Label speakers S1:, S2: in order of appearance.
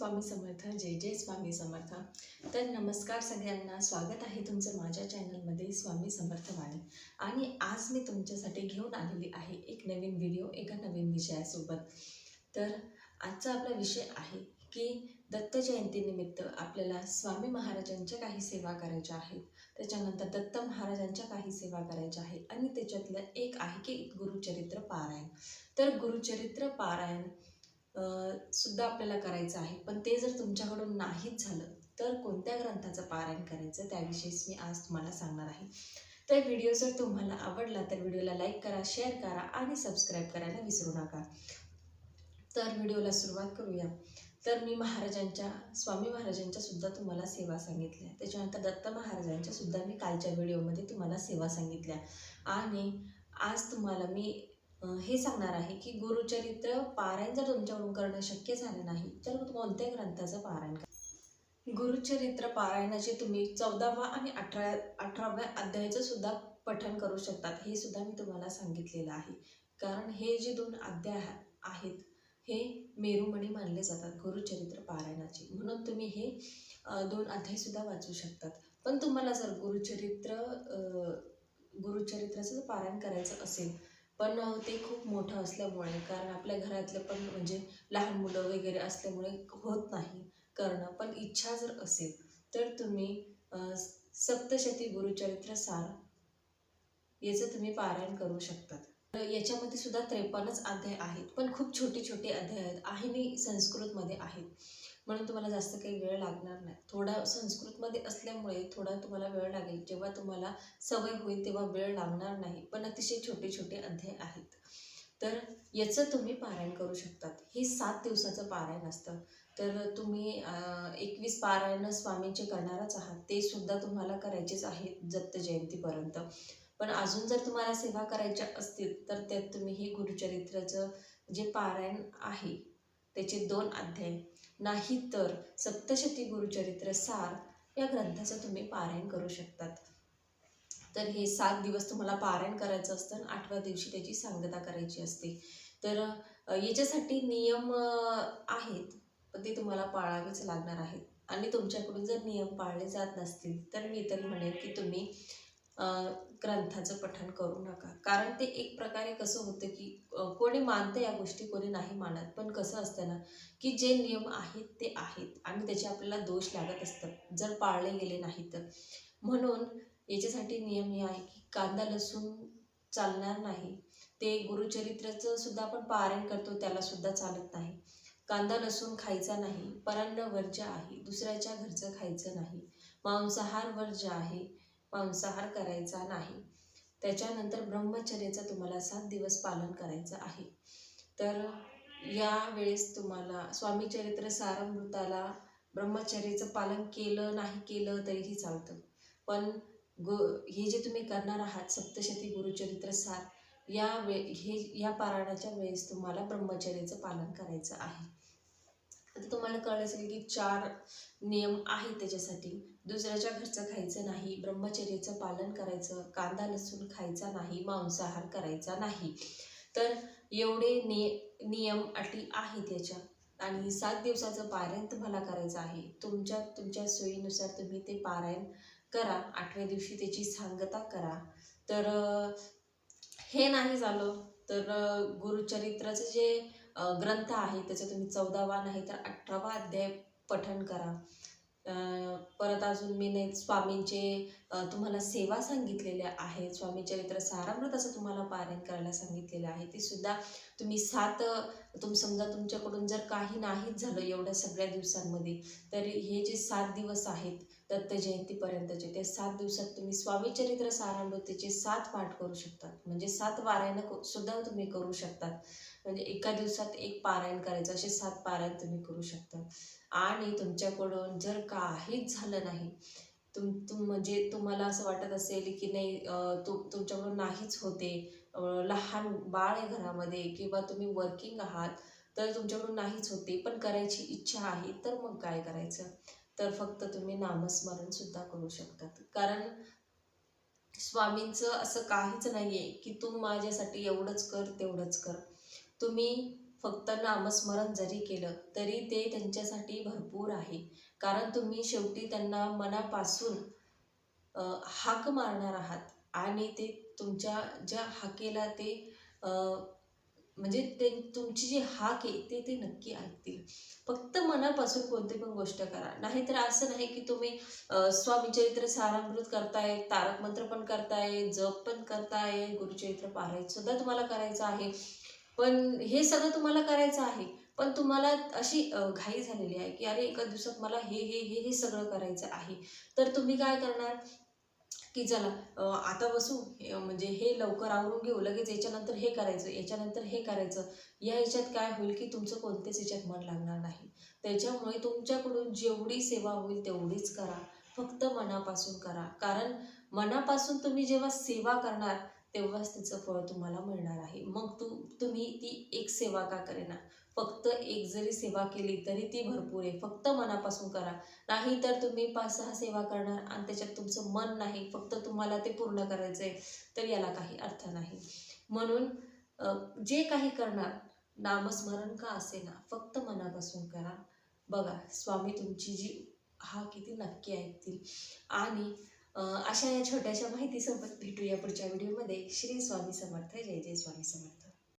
S1: स्वामी समर्थ जय जय स्वामी समर्थ. तर नमस्कार सगळ्यांना स्वागत आहे तुमचं माझ्या चॅनलमध्ये स्वामी समर्थ वाणी. आणि आज मी तुमच्यासाठी घेऊन आलेली आहे एक नवीन व्हिडिओ एका नवीन विषयासोबत. तर आजचा आपला विषय आहे की दत्त जयंतीनिमित्त आपल्याला स्वामी महाराजांच्या काही सेवा करायच्या आहेत. त्याच्यानंतर दत्त महाराजांच्या काही सेवा करायच्या आहेत. आणि त्याच्यातलं एक आहे की गुरुचरित्र पारायण. तर गुरुचरित्र पारायण सुद्धा आपल्याला करायचं आहे. पण ते जर तुमच्याकडून नाहीच झालं तर कोणत्या ग्रंथाचं पारायण करायचं त्याविषयीच मी आज तुम्हाला सांगणार आहे. तर व्हिडिओ जर तुम्हाला आवडला तर व्हिडिओला लाईक करा शेअर करा आणि सबस्क्राईब करायला विसरू नका. तर व्हिडिओला सुरुवात करूया. तर मी महाराजांच्या स्वामी महाराजांच्या सुद्धा तुम्हाला सेवा सांगितल्या. त्याच्यानंतर दत्त महाराजांच्या सुद्धा मी कालच्या व्हिडिओमध्ये तुम्हाला सेवा सांगितल्या. आणि आज तुम्हाला मी हे सांगणार आहे की गुरुचरित्र पारायण जर तुमच्याकडून करणं शक्य झालं नाही तर कोणत्या ग्रंथाचं पारायण करा? गुरुचरित्र पारायणाचे तुम्ही चौदावा आणि अठरा अठराव्या अध्यायाचं सुद्धा पठण करू शकतात हे सुद्धा मी तुम्हाला सांगितलेलं आहे. कारण हे जे दोन अध्याय आहेत हे मेरुमणी मानले जातात गुरुचरित्र पारायणाचे. म्हणून तुम्ही हे दोन अध्यायसुद्धा वाचू शकतात. पण तुम्हाला जर गुरुचरित्र गुरुचरित्राचं जर पारायण करायचं असेल पण ते खूप मोठं असल्यामुळे कारण आपल्या घरातलं पण म्हणजे लहान मुलं वगैरे असल्यामुळे होत नाही करणं. पण इच्छा जर असेल तर तुम्ही सप्तशती गुरुचरित्र सार याचं तुम्ही पारायण करू शकतात. तर याच्यामध्ये सुद्धा त्रेपन्नच अध्याय आहेत पण खूप छोटे छोटे अध्याय आहेत. आणि संस्कृतमध्ये आहेत. म्हणून तुम्हाला जास्त काही वेळ लागणार नाही. थोडा संस्कृतमध्ये असल्यामुळे थोडा तुम्हाला वेळ लागेल. जेव्हा तुम्हाला सवय होईल तेव्हा वेळ लागणार नाही. पण अतिशय छोटे छोटे अध्याय आहेत. तर याचं तुम्ही पारायण करू शकतात. हे सात दिवसाचं पारायण असतं. तर तुम्ही एकवीस पारायण स्वामींचे करणारच आहात. ते सुद्धा तुम्हाला करायचेच आहेत दत्त जयंतीपर्यंत. पण अजून जर तुम्हाला सेवा करायच्या असतील तर त्यात तुम्ही हे गुरुचरित्राचं जे पारायण आहे त्याचे दोन अध्याय. नाही तर सप्तशती गुरुचरित्र सार या ग्रंथाचं तुम्ही पारायण करू शकतात. तर हे सात दिवस तुम्हाला पारायण करायचं असतं आणि आठव्या दिवशी त्याची सांगता करायची असते. तर याच्यासाठी नियम आहेत पण ते तुम्हाला पाळावेच लागणार आहेत. आणि तुमच्याकडून जर नियम पाळले जात नसतील तर मी तर म्हणेन की तुम्ही ग्रंथाचं पठण करू नका. कारण ते एक प्रकारे कसं होतं की कोणी मानतं या गोष्टी कोणी नाही मानत. पण कसं असतं ना की जे नियम आहेत ते आहेत. आणि त्याचे आपल्याला दोष लागत असतात. जर पाळले गेले नाही तर. म्हणून याच्यासाठी नियम हे आहे की कांदा लसूण चालणार नाही. ते गुरुचरित्राचं सुद्धा आपण पारायण करतो त्याला सुद्धा चालत नाही. कांदा लसूण खायचा नाही. परान्न वर्ज्य आहे दुसऱ्याच्या घरचं खायचं नाही. मांसाहार वर्ज्य आहे मांसाहार करायचा नाही. त्याच्यानंतर ब्रह्मचर्याचं तुम्हाला सात दिवस पालन करायचं आहे. तर या वेळेस तुम्हाला स्वामी चरित्र सारामृताला ब्रह्मचर्याचं पालन केलं नाही केलं तरीही चालतं. पण गु हे जे तुम्ही करणार आहात सप्तशती गुरुचरित्र सार या वे हे या पारायणाच्या वेळेस तुम्हाला ब्रह्मचर्याचं पालन करायचं आहे. आता तुम्हाला कळलं असेल की चार नियम आहेत त्याच्यासाठी. दुसऱ्याच्या घरचं खायचं नाही ब्रह्मचर्याचं पालन करायचं कांदा लसूण खायचा नाही मांसाहार करायचा नाही. तर एवढे नि नियम अटी आहेत याच्या. आणि सात दिवसाचं पारायण तुम्हाला करायचं आहे. तुमच्या तुमच्या सोयीनुसार तुम्ही ते पारायण करा. आठव्या दिवशी त्याची सांगता करा. तर हे नाही झालं. तर गुरुचरित्राचं जे ग्रंथ आहे त्याचा तुम्ही चौदावा नाही तर अठरावा अध्याय पठण करा. परत अजून मी नाही स्वामींचे तुम्हाला सेवा सांगितलेल्या आहेत. स्वामीचरित्र सारामृताचं तुम्हाला पारायण करायला सांगितलेलं आहे. ते सुद्धा तुम्ही सात तुम समजा तुमच्याकडून जर काही नाहीच झालं एवढ्या सगळ्या दिवसांमध्ये तर हे जे सात दिवस आहेत दत्त जयंतीपर्यंतचे ते सात दिवसात तुम्ही स्वामीचरित्र सारामृतीचे सात पाठ करू शकतात. म्हणजे सात पारायणं सुद्धा तुम्ही करू शकतात. म्हणजे एका दिवसात एक पारायण करायचं असे सात पारायण तुम्ही करू शकता आणि तुमच्याकडून जर काहीच झालं नाही तुम तुम म्हणजे तुम्हाला असं वाटत असेल की नाही तु तुमच्याकडून नाहीच होते. लहान बाळ आहे घरामध्ये किंवा तुम्ही वर्किंग आहात तर तुमच्याकडून नाहीच होते. पण करायची इच्छा आहे तर मग काय करायचं? तर फक्त तुम्ही नामस्मरण सुद्धा करू शकतात. कारण स्वामींचं असं काहीच नाही आहे की तू माझ्यासाठी एवढंच कर तेवढंच कर. तुम्ही फक्त नामस्मरण जरी केलं तरी ते त्यांच्यासाठी भरपूर आहे. कारण तुम्ही शेवटी त्यांना मनापासून हाक मारणार आहात. आणि ते तुमच्या ज्या हाकेला ते म्हणजे ते तुमची जी हाक आहे ते ते नक्की ऐकतील. फक्त मनापासून कोणती पण गोष्ट करा. नाहीतर असं नाही की तुम्ही स्वामीचरित्र सारामृत करताय तारक मंत्र पण करताय जप पण करताय गुरुचरित्र पारायण सुद्धा तुम्हाला करायचं आहे. पण हे सगळं तुम्हाला करायचं आहे. पण तुम्हाला अशी घाई झालेली आहे की अरे एका दिवसात मला हे हे हे हे सगळं करायचं आहे. तर तुम्ही काय करणार? की चला आता बसू म्हणजे हे लवकर आवरून घेऊ लगेच याच्यानंतर हे करायचं याच्यानंतर हे करायचं. या ह्याच्यात काय होईल की तुमचं कोणत्याच याच्यात मन लागणार नाही. त्याच्यामुळे तुमच्याकडून जेवढी सेवा होईल तेवढीच करा. फक्त मनापासून करा. कारण मनापासून तुम्ही जेव्हा सेवा करणार तेव्हाच तिचं फळ तुम्हाला मिळणार आहे. मग तू तुम्ही ती एक सेवा का करेना? फक्त एक जरी सेवा केली तरी ती भरपूर आहे. फक्त मनापासून करा. नाही तर तुम्ही पाच सहा सेवा करणार आणि त्याच्यात तुमचं मन नाही फक्त तुम्हाला ते पूर्ण करायचं आहे तर याला काही अर्थ नाही. म्हणून जे काही करणार नामस्मरण का असे ना फक्त मनापासून करा. बघा स्वामी तुमची जी हा किती नक्की ऐकतील. आणि अशा या छोट्याशा माहितीसोबत भेटूया पुढच्या व्हिडिओमध्ये. श्री स्वामी समर्थ जय जय स्वामी समर्थ.